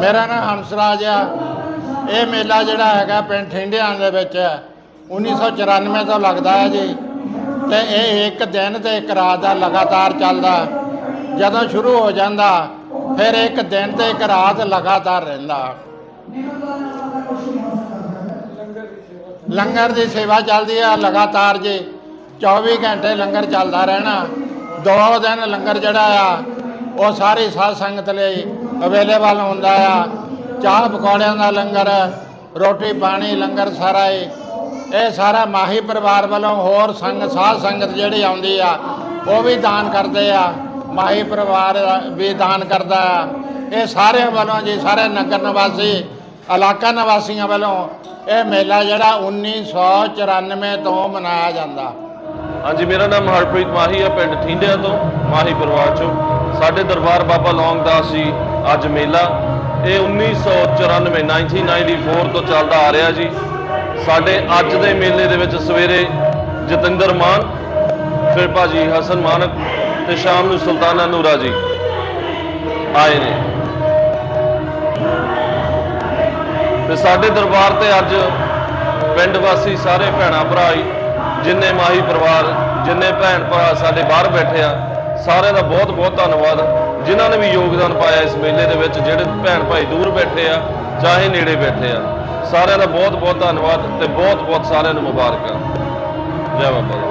ਮੇਰਾ ਨਾਮ ਹੰਸਰਾਜ ਆ। ਇਹ ਮੇਲਾ ਜਿਹੜਾ ਹੈਗਾ ਪਿੰਡ ਠਿੰਡਿਆਂ ਦੇ ਵਿੱਚ 1994 ਤੋਂ ਲੱਗਦਾ ਹੈ ਜੀ। ਤੇ ਇਹ ਇੱਕ ਦਿਨ ਤੇ ਇੱਕ ਰਾਤ ਦਾ ਲਗਾਤਾਰ ਚੱਲਦਾ। ਜਦੋਂ ਸ਼ੁਰੂ ਹੋ ਜਾਂਦਾ, ਫਿਰ ਇੱਕ ਦਿਨ ਤੇ ਇੱਕ ਰਾਤ ਲਗਾਤਾਰ ਰਹਿੰਦਾ। ਲੰਗਰ ਦੀ ਸੇਵਾ ਚੱਲਦੀ ਆ ਲਗਾਤਾਰ ਜੀ। 24 ਘੰਟੇ ਲੰਗਰ ਚੱਲਦਾ ਰਹਿਣਾ। ਦੋ ਦਿਨ ਲੰਗਰ ਜਿਹੜਾ ਆ ਉਹ ਸਾਰੀ ਸਾਧ ਸੰਗਤ ਲਈ ਅਵੇਲੇਬਲ ਹੁੰਦਾ ਆ। ਚਾਹ ਪਕੌੜਿਆਂ ਦਾ ਲੰਗਰ, ਰੋਟੀ ਪਾਣੀ, ਲੰਗਰ ਸਾਰਾ ਹੀ। ਇਹ ਸਾਰਾ ਮਾਹੀ ਪਰਿਵਾਰ ਵੱਲੋਂ ਹੋਰ ਸੰਗ, ਸਾਧ ਸੰਗਤ ਜਿਹੜੀ ਆਉਂਦੀ ਆ, ਉਹ ਵੀ ਦਾਨ ਕਰਦੇ ਆ। ਮਾਹੀ ਪਰਿਵਾਰ ਵੀ ਦਾਨ ਕਰਦਾ ਆ। ਇਹ ਸਾਰਿਆਂ ਵੱਲੋਂ ਜੀ, ਸਾਰੇ ਨਗਰ ਨਿਵਾਸੀ, ਇਲਾਕਾ ਨਿਵਾਸੀਆਂ ਵੱਲੋਂ ਇਹ ਮੇਲਾ ਜਿਹੜਾ 1994 ਤੋਂ ਮਨਾਇਆ ਜਾਂਦਾ। ਹਾਂਜੀ, ਮੇਰਾ ਨਾਮ ਹਰਪ੍ਰੀਤ ਮਾਹੀ ਆ, ਪਿੰਡ ਥੀਂਡਿਆਂ ਤੋਂ, ਮਾਹੀ ਪਰਿਵਾਰ ਚੋਂ। ਸਾਡੇ ਦਰਬਾਰ ਬਾਬਾ ਲੌਂਗਦਾਸ ਜੀ ਅੱਜ ਮੇਲਾ। ਇਹ 1994 1994 ਤੋਂ ਚੱਲਦਾ ਆ ਰਿਹਾ ਜੀ। ਸਾਡੇ ਅੱਜ ਦੇ ਮੇਲੇ ਦੇ ਵਿੱਚ ਸਵੇਰੇ ਜਤਿੰਦਰ ਮਾਨ, ਫਿਰ ਭਾਜੀ ਹਸਨ ਮਾਨਕ ਤੇ ਸ਼ਾਮ ਨੂੰ ਸੁਲਤਾਨਾ ਨੂਰਾ ਜੀ ਆਏ ਨੇ। ਤੇ ਸਾਡੇ ਦਰਬਾਰ ਤੇ ਅੱਜ ਪਿੰਡ ਵਾਸੀ ਸਾਰੇ ਭੈਣਾ ਭਰਾ ਹੀ ਜਿੰਨੇ ਮਾਹੀ ਪਰਿਵਾਰ, ਜਿੰਨੇ ਭੈਣ ਭਰਾ ਸਾਡੇ ਬਾਹਰ ਬੈਠੇ ਆ ਸਾਰਿਆਂ ਦਾ ਬਹੁਤ ਬਹੁਤ ਧੰਨਵਾਦ। ਜਿਨ੍ਹਾਂ ਨੇ ਵੀ ਯੋਗਦਾਨ ਪਾਇਆ ਇਸ ਮੇਲੇ ਦੇ ਵਿੱਚ, ਜਿਹੜੇ ਭੈਣ ਭਾਈ ਦੂਰ ਬੈਠੇ ਆ, ਚਾਹੇ ਨੇੜੇ ਬੈਠੇ ਆ। ਸਾਰਿਆਂ ਦਾ ਬਹੁਤ ਬਹੁਤ ਧੰਨਵਾਦ ਤੇ ਬਹੁਤ ਬਹੁਤ ਸਾਰਿਆਂ ਨੂੰ ਮੁਬਾਰਕਾਂ। ਜੈ ਬਾਬਾ